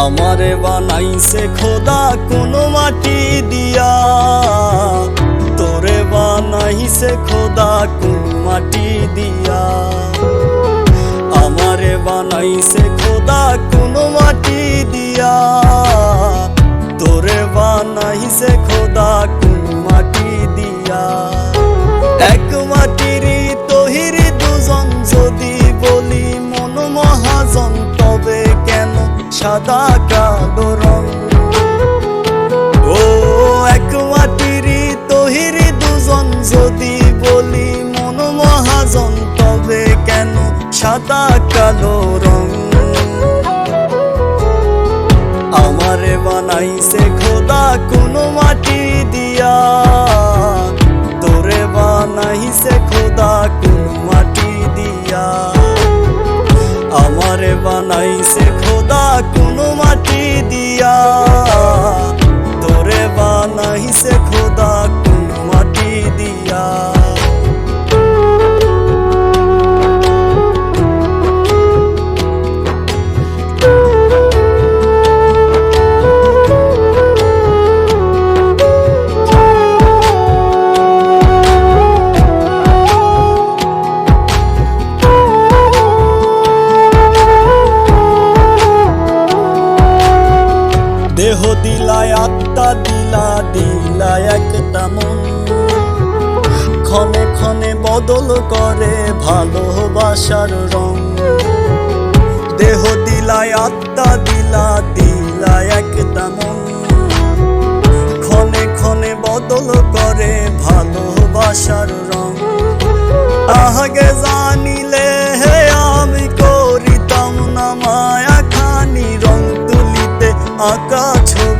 বানাইছে খোদা কোনো মাটি দিয়া। তোরে বানাইছে খোদা কোন মাটি দিয়া। আমারে বানাইছে খোদা কোনো মাটি দিয়া। তোরে বানাইছে খোদা কোন মাটি দিয়া। এক সাদা কালো রং। ও, এক মাটির তহির দুজন যদি বলি, মন মহাজন, তবে কেন সাদা কালো রং? আমারে বানাইছে খোদা কোনো মাটি দিয়া। তোরে বানাইছে খোদা কোন মাটি দিয়া। আমারে বানাইছে খোদা কোনো মাটি দিয়া। তোরে বানাইছে খোদা আত্মা দিলা দিলায় একটা মন। ক্ষণে ক্ষণে বদল করে ভালোবাসার রং। দেহ দিলায়, আত্মা দিলা দিলায় একটা মন। ক্ষণে ক্ষণে বদল করে ভালোবাসার রং। আগে জানিলে হে আমি করিতাম না মায়া খানি রং তুলিতে আঁকা ছবির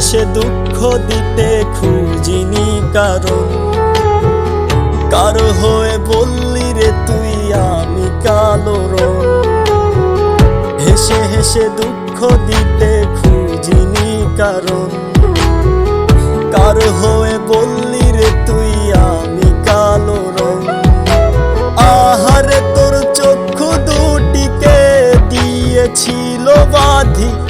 হেসে দুঃখ দিতে খুঁজিনি কারণ। কারও হয়ে বললি রে তুই, আমি কালো হেসে হেসে দুঃখ দিতে খুঁজিনি কারণ। কারও হয়ে বললি রে তুই, আমি কালো রং। আহারে তোর চক্ষু দুটিকে দিয়েছিল বাধি।